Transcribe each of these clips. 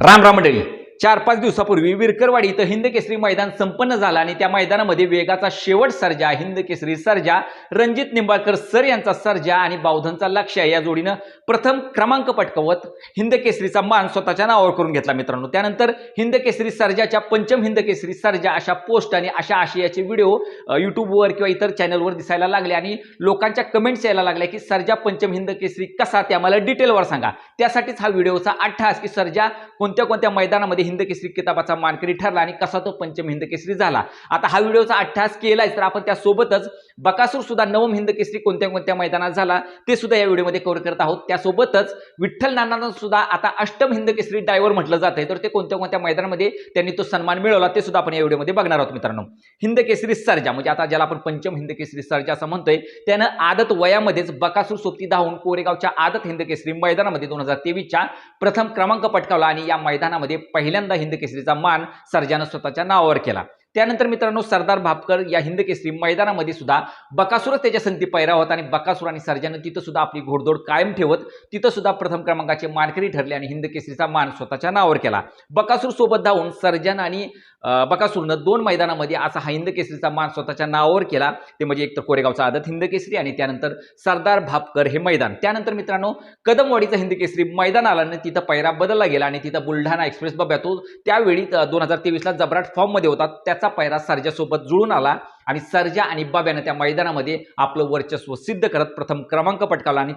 राम राम मंडळी. चार पाच दिवसापूर्वी विरकरवाडी इथं हिंद केसरी मैदान संपन्न झालं आणि त्या मैदानामध्ये वेगाचा शेवट सर्जा हिंद केसरी सर्जा रणजित निंबाळकर सर यांचा सर्जा आणि बावधनचा लक्ष या जोडीनं प्रथम क्रमांक पटकवत हिंद केसरीचा मान स्वतःच्या नावावर करून घेतला मित्रांनो. त्यानंतर हिंद केसरी सर्जाच्या पंचम हिंद केसरी सर्जा अशा पोस्ट आणि अशा आशयाचे व्हिडिओ युट्यूबवर किंवा इतर चॅनलवर दिसायला लागले आणि लोकांच्या कमेंट्स यायला लागल्या की सर्जा पंचम हिंद केसरी कसा ते आम्हाला डिटेलवर सांगा. त्यासाठीच हा व्हिडिओचा अठ्ठास की सर्जा कोणत्या कोणत्या मैदानामध्ये हिंद केसरी किताबाचा मानकरी ठरला आणि कसा तो पंचम हिंद केसरी झाला. आता हा व्हिडिओचा अठ्ठास केलाय तर आपण त्यासोबतच बकासूर सुद्धा नवम हिंद केसरी कोणत्या कोणत्या मैदानात झाला? ते सुद्धा या व्हिडिओमध्ये कव्हर करत आहोत. त्यासोबतच विठ्ठल नानांना सुद्धा आता अष्टम हिंद केसरी डायव्हर म्हटलं जात आहे तर ते कोणत्या कोणत्या मैदानामध्ये त्यांनी तो सन्मान मिळवला ते सुद्धा आपण या व्हिडिओमध्ये बघणार आहोत मित्रांनो. हिंद केसरी सर्जा म्हणजे आता ज्याला आपण पंचम हिंद केसरी सर्जा असं म्हणतोय त्यानं आदत वयामध्येच बकासूर सोबती धावून कोरेगावच्या आदत हिंद केसरी मैदानामध्ये दोन हजार तेवीसच्या प्रथम क्रमांक पटकावला आणि या मैदानामध्ये पहिल्यांदा हिंद केसरीचा मान सर्जानं स्वतःच्या नावावर केला. त्यानंतर मित्रांनो सरदार भापकर या हिंद केसरी मैदानामध्ये सुद्धा बकासूरच त्याच्या संधी पैरा होता आणि बकासूर आणि सर्जानं तिथं सुद्धा आपली घोडदौड कायम ठेवत तिथं सुद्धा प्रथम क्रमांकाचे मानकरी ठरले आणि हिंद केसरीचा मान स्वतःच्या नावावर केला. बकासूर सोबत धावून सर्जन आणि बकासूरनं दोन मैदानामध्ये असा हा हिंद केसरीचा मान स्वतःच्या नावावर केला. ते म्हणजे एक तर कोरेगावचा आदत हिंद केसरी आणि त्यानंतर सरदार भापकर हे मैदान. त्यानंतर मित्रांनो कदमवाडीचा हिंद केसरी मैदान आला आणि तिथं पैरा बदलला गेला आणि तिथं बुलढाणा एक्सप्रेस बब्यातो त्यावेळी दोन हजार तेवीसला जबराट फॉर्ममध्ये होता. त्याचा पैरा सर्जासोबत जुळून आला. आणि सर्जा आणि बाब्यानं त्या मैदानामध्ये आपलं वर्चस्व सिद्ध करत प्रथम क्रमांक पटकावला आणि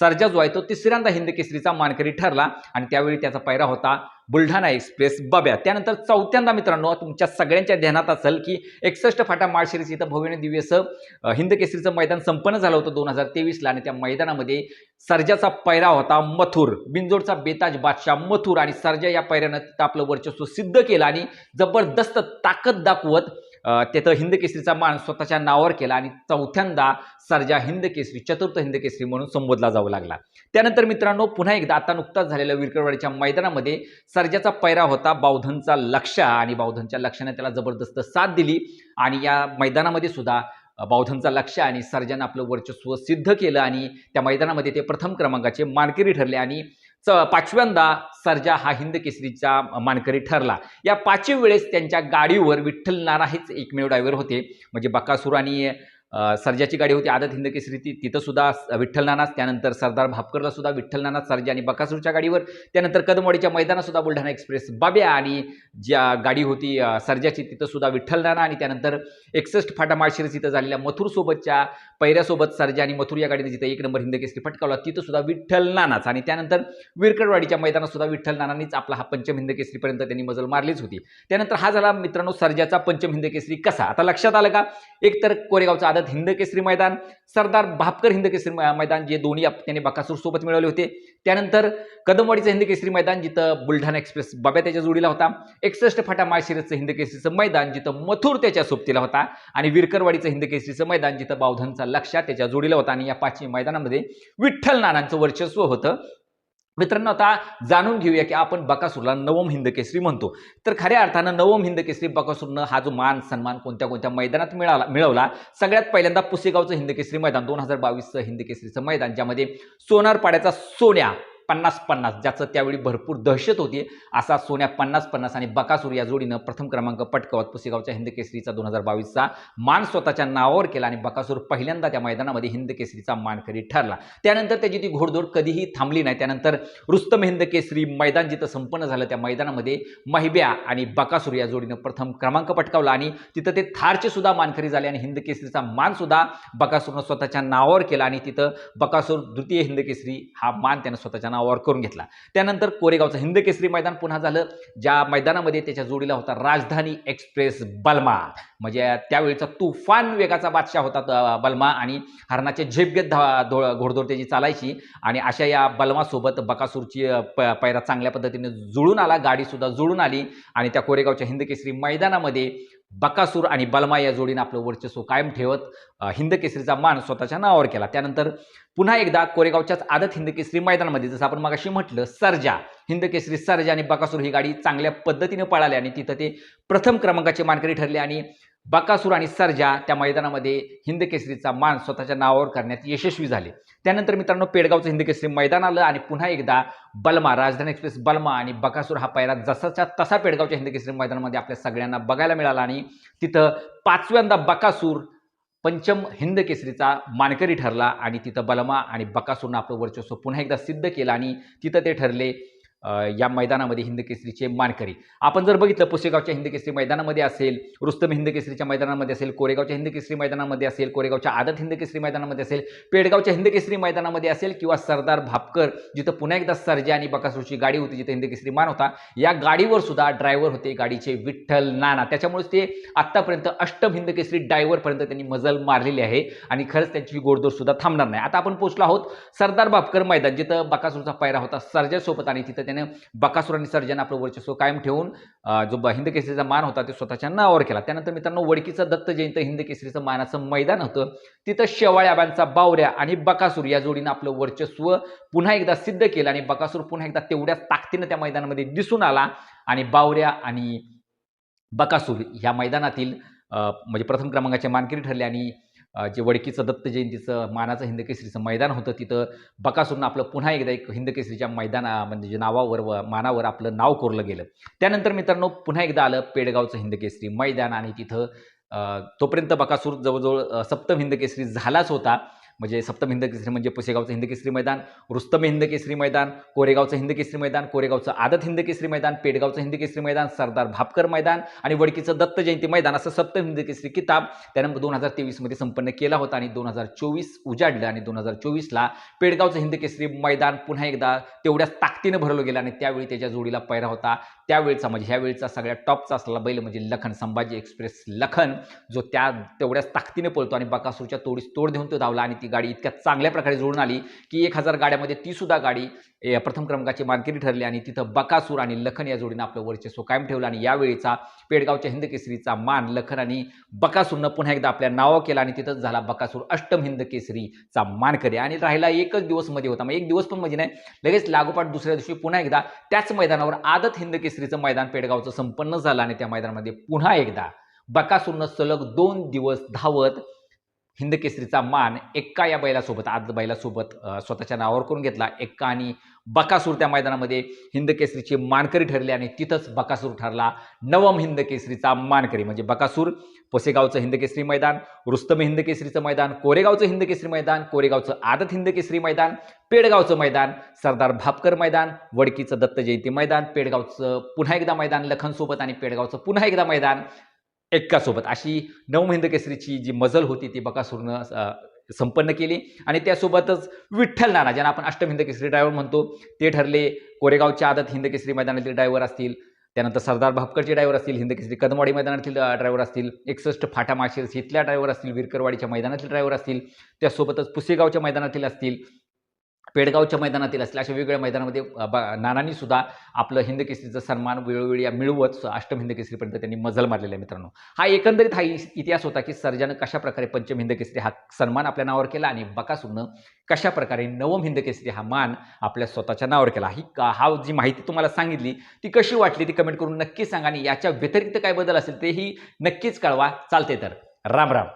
सर्जा जो आहे तो तिसऱ्यांदा हिंद केसरीचा मानकरी ठरला. आणि त्यावेळी त्याचा पैरा होता बुलढाणा एक्सप्रेस बब्या. त्यानंतर चौथ्यांदा मित्रांनो तुमच्या सगळ्यांच्या ध्यानात असेल की एकसष्ट फाटा माळशिरीस इथं भव्य दिव्य असं हिंद केसरीचं मैदान संपन्न झालं होतं दोन हजार तेवीसला. आणि त्या मैदानामध्ये सर्जाचा पैरा होता मथुर. बिंजोडचा बेताज बादशाह मथुर आणि सर्जा या पैऱ्यानं तिथं आपलं वर्चस्व सिद्ध केलं आणि जबरदस्त ताकद दाखवत त्याचं हिंद केसरीचा मान स्वतःच्या नावावर केला आणि चौथ्यांदा सर्जा हिंद केसरी चतुर्थ हिंद केसरी म्हणून संबोधला जाऊ लागला. त्यानंतर मित्रांनो पुन्हा एकदा आता नुकताच झालेल्या विरकरवाडीच्या मैदानामध्ये सर्जाचा पैरा होता बावधनचा लक्ष आणि बावधनच्या लक्षाने त्याला जबरदस्त साथ दिली आणि या मैदानामध्ये सुद्धा बावधनचा लक्ष आणि सर्जन आपलं वर्चस्व सिद्ध केलं आणि त्या मैदानामध्ये ते प्रथम क्रमांकाचे मानकरी ठरले आणि पाचव्यांदा सर्जा हा हिंद केसरीचा मानकरी ठरला. या पाचवी वेळेस त्यांच्या गाडीवर विठ्ठल नारा हेच एकमेव ड्रायव्हर होते. म्हणजे बकासूर आणि सर्जाची गाडी होती आदत हिंद केसरी ती. तिथंसुद्धा विठ्ठल नानाच त्यानंतर सरदार भापकरला सुद्धा विठ्ठल सर्जा आणि बकासूरच्या गाडीवर. त्यानंतर कदमवाडीच्या मैदानासुद्धा बुलढाणा एक्सप्रेस बाब्या आणि ज्या गाडी होती अ, सर्जाची विठ्ठलनाना विठ्ठल नाना आणि त्यानंतर एकसष्ट फाटा माळशिरस इथं झालेल्या मथुरसोबतच्या पैऱ्यासोबत सर्जा आणि मथुर या गाडीने जिथं एक नंबर हिंद केसरी फटकावला तिथंसुद्धा विठ्ठलनानाच विठ्ठल नानाच. आणि त्यानंतर विरकडवाडीच्या मैदानात सुद्धा विठ्ठल नानांनीच आपला हा पंचम हिंद केसरीपर्यंत त्यांनी मजल मारलीच होती. त्यानंतर हा झाला मित्रांनो सर्जाचा पंचम हिंद केसरी कसा? आता लक्षात आलं का? एक तर कोरेगावचा भारत हिंद केसरी मैदान सरदार भापकर हिंद केसरी मैदान जे दोन्ही त्यांनी बकासूर सोबत मिळवले होते. त्यानंतर कदमवाडीचं हिंद केसरी मैदान जिथं बुलढाणा एक्सप्रेस बाब्या त्याच्या जोडीला होता. एकसष्ट फाटा माळशिरसचं हिंद केसरीचं मैदान जिथं मथुर त्याच्या सोबतीला होता. आणि विरकरवाडीचं हिंद केसरीचं मैदान जिथं बावधनचा लक्षात त्याच्या जोडीला होता. आणि या पाचवी मैदानामध्ये विठ्ठल नानांचं वर्चस्व होतं. मित्रांनो आता जाणून घेऊया की आपण बकासूरला नवम हिंद केसरी म्हणतो. तर खऱ्या अर्थानं नवम हिंद केसरी बकासूरनं हा जो मान सन्मान कोणत्या कोणत्या मैदानात मिळाला मिळवला सगळ्यात पहिल्यांदा पुसेगावचं हिंद केसरी मैदान दोन हजार बावीसचं हिंद केसरीचं मैदान ज्यामध्ये सोनारपाड्याचा सोन्या पन्नास पन्नास ज्याचं त्यावेळी भरपूर दहशत होती. असा सोन्या पन्नास पन्नास आणि बकासूर या जोडीनं प्रथम क्रमांक पटकावत पुसेगावच्या हिंद केसरीचा दोन हजार बावीसचा मान स्वतःच्या नावावर केला आणि बकासूर पहिल्यांदा त्या मैदानामध्ये हिंद केसरीचा मानकरी ठरला. त्यानंतर त्याची ती घोडदौड कधीही थांबली नाही. त्यानंतर रुस्तम हिंद केसरी मैदान जिथं संपन्न झालं त्या मैदानामध्ये महिब्या आणि बकासूर या जोडीनं प्रथम क्रमांक पटकावला आणि तिथं ते थारचे सुद्धा मानकरी झाले आणि हिंद केसरीचा मान सुद्धा बकासूरनं स्वतःच्या नावावर केला आणि तिथं बकासूर द्वितीय हिंद केसरी हा मान त्यानं स्वतःच्या नावावर करून घेतला. त्यानंतर कोरेगावचं हिंदकेसरी मैदान पुन्हा झालं. ज्या मैदानामध्ये त्याच्या जोडीला होता राजधानी एक्सप्रेस बलमा. म्हणजे त्यावेळीचा तुफान वेगाचा बादशाह होता बल्मा बलमा आणि हरणाचे झेप घेत धा दो घोडदौड त्याची चालायची. आणि अशा या बलमासोबत बकासूरची प पैरा चांगल्या पद्धतीने जुळून आला. गाडीसुद्धा जुळून आली. आणि त्या कोरेगावच्या हिंदकेसरी मैदानामध्ये बकासूर आणि बलमा या जोडीनं आपलं वर्चस्व कायम ठेवत हिंद केसरीचा मान स्वतःच्या नावावर केला. त्यानंतर पुन्हा एकदा कोरेगावच्याच आदत हिंद केसरी मैदानामध्ये जसं आपण मगाशी म्हटलं सर्जा हिंद केसरी सर्जा आणि बकासूर ही गाडी चांगल्या पद्धतीने पळाली आणि तिथं ते प्रथम क्रमांकाचे मानकरी ठरले आणि बकासूर आणि सर्जा त्या मैदानामध्ये हिंद केसरीचा मान स्वतःच्या नावावर करण्यात यशस्वी झाले. त्यानंतर मित्रांनो पेडगावचं हिंद केसरी मैदान आलं आणि पुन्हा एकदा बलमा राजधानी एक्सप्रेस बलमा आणि बकासूर हा पायरा जसाच्या तसा पेडगावच्या हिंद केसरी मैदानामध्ये आपल्या सगळ्यांना बघायला मिळाला आणि तिथं पाचव्यांदा बकासूर पंचम हिंद केसरीचा मानकरी ठरला आणि तिथं बलमा आणि बकासूरनं आपलं वर्चस्व पुन्हा एकदा सिद्ध केलं आणि तिथं ते ठरले या मैदानामध्ये हिंद केसरीचे मानकरी. आपण जर बघितलं पुसेगावच्या हिंद केसरी मैदानामध्ये असेल रुस्तम हिंद केसरीच्या मैदानामध्ये असेल कोरेगावच्या हिंद केसरी मैदानामध्ये असेल कोरेगावच्या आदत हिंद केसरी मैदानामध्ये असेल पेडगावच्या हिंद केसरी मैदानामध्ये असेल किंवा सरदार भापकर जिथं पुन्हा एकदा सर्जा आणि बकासूरची गाडी होती जिथं हिंद केसरी मान होता या गाडीवर सुद्धा ड्रायव्हर होते गाडीचे विठ्ठल नाना. त्याच्यामुळेच ते आत्तापर्यंत अष्टम हिंद केसरी ड्रायव्हरपर्यंत त्यांनी मजल मारलेली आहे आणि खरंच त्यांची गोडदोड सुद्धा थांबणार नाही. आता आपण पोहोचलो आहोत सरदार भापकर मैदान जिथं बकासूरचा पायरा होता सर्जासोबत आणि तिथं त्यानं बकासूर आणि सर्जन आपलं वर्चस्व कायम ठेवून जो ब- हिंद केसरीचा मान होता ते स्वतःच्या नावावर केला. त्यानंतर मित्रांनो वडकीचं दत्त जयंत हिंद केसरीचं मानाचं मैदान होतं. तिथं शेवाळ्याबांचा बावऱ्या आणि बकासूर या जोडीनं आपलं वर्चस्व पुन्हा एकदा सिद्ध केलं आणि बकासूर पुन्हा एकदा तेवढ्याच ताकदीनं त्या मैदानामध्ये दिसून आला आणि बावऱ्या आणि बकासूर ह्या मैदानातील म्हणजे प्रथम क्रमांकाचे मानकरी ठरले आणि जे वडकीचं दत्त जयंतीचं मानाचं हिंदकेसरीचं मैदान होतं तिथं. बकासूरनं आपलं पुन्हा एकदा एक हिंदकेसरीच्या मैदाना म्हणजे जे नावावर व मानावर आपलं नाव कोरलं गेलं. त्यानंतर मित्रांनो पुन्हा एकदा आलं पेडगावचं हिंदकेसरी मैदान आणि तिथं तोपर्यंत बकासूर जवळजवळ सप्तम हिंदकेसरी झालाच होता. म्हणजे सप्तम हिंद केसरी म्हणजे पुसेगावचं हिंद केसरी मैदान रुस्तम हिंद केसरी मैदान कोरेगावचं हिंद केसरी मैदान कोरेगावचं आदत हिंद केसरी मैदान पेडगावचं हिंद केसरी मैदान सरदार भापकर मैदान आणि वडकीचं दत्त जयंती मैदान असं सप्तम हिंद केसरी किताब त्यानं दोन हजार तेवीसमध्ये संपन्न केला होता आणि दोन हजार चोवीस उजाडलं आणि दोन हजार चोवीसला पेडगावचं हिंद केसरी मैदान पुन्हा एकदा तेवढ्याच ताकदीनं भरलं गेलं आणि त्यावेळी त्याच्या जोडीला पैरा होता. त्यावेळचा म्हणजे ह्या वेळचा सगळ्यात टॉपचा असलेला बैल म्हणजे लखन संभाजी एक्सप्रेस लखन जो त्या तेवढ्याच ताकदीने पळतो आणि बकासूरच्या तोडीस तोड देऊन तो धावला आणि ती गाडी इतक्या चांगल्या प्रकारे जोडून आली की एक हजार गाड्यामध्ये ती सुद्धा गाडी प्रथम क्रमांकाची मानकरी ठरली आणि तिथं बकासूर आणि लखन या जोडीनं आपलं वर्चस्व कायम ठेवलं आणि यावेळीचा पेडगावच्या हिंद केसरीचा मान लखन आणि बकासूरनं पुन्हा एकदा आपल्या नावं केला आणि तिथंच झाला बकासूर अष्टम हिंद केसरीचा मानकरी. आणि राहिला एकच दिवसमध्ये होता मग एक दिवस पण म्हणजे नाही लगेच लागोपाठ दुसऱ्या दिवशी पुन्हा एकदा त्याच मैदानावर आदत हिंद केसरीचं मैदान पेडगावचं संपन्न झालं आणि त्या मैदानामध्ये पुन्हा एकदा बकासूरनं सलग दोन दिवस धावत हिंद केसरीचा मान एक्का या बैलासोबत आदत बैलासोबत स्वतःच्या नावावर करून घेतला. एक्का आणि बकासूर त्या मैदानामध्ये हिंद केसरीची मानकरी ठरली आणि तिथंच बकासूर ठरला. नवम हिंद केसरीचा मानकरी म्हणजे बकासूर. पोसेगावचं हिंद केसरी मैदान रुस्तम हिंद केसरीचं मैदान कोरेगावचं हिंद केसरी मैदान कोरेगावचं आदत हिंद केसरी मैदान पेडगावचं मैदान सरदार भापकर मैदान वडकीचं दत्त जयंती मैदान पेडगावचं पुन्हा एकदा मैदान लखनसोबत आणि पेडगावचं पुन्हा एकदा मैदान. एक्कासोबत. अशी नवम केसरीची जी मजल होती ती बकासूरनं संपन्न केली. आणि त्यासोबतच विठ्ठल नाना ज्यांना आपण अष्टम हिंद केसरी ड्रायव्हर म्हणतो ते ठरले कोरेगावच्या आदत हिंद केसरी मैदानातील ड्रायव्हर असतील. त्यानंतर सरदार भापकरचे ड्रायव्हर असतील हिंद केसरी कदमवाडी मैदानातील ड्रायव्हर असतील. एकसष्ट फाटा माळशिरस इथल्या ड्रायव्हर असतील विरकरवाडीच्या मैदानातील ड्रायव्हर असतील. त्यासोबतच पुसेगावच्या मैदानातील असतील. पेडगावच्या मैदानातील असतील अशा वेगवेगळ्या मैदानामध्ये नानांनी सुद्धा आपलं हिंद केसरीचा सन्मान वेळोवेळी मिळवत अष्टम हिंद केसरीपर्यंत त्यांनी मजल मारलेला आहे मित्रांनो. हा एकंदरीत हा इतिहास होता की सर्जानं कशा प्रकारे पंचम हिंद केसरी हा सन्मान आपल्या नावावर केला आणि बकासूरनं कशा प्रकारे नवम हिंद केसरी हा मान आपल्या स्वतःच्या नावावर केला. ही का- हा जी माहिती तुम्हाला सांगितली ती कशी वाटली ती कमेंट करून नक्की सांगा आणि याच्या व्यतिरिक्त काय बदल असेल तेही नक्कीच कळवा. चालते तर राम राम.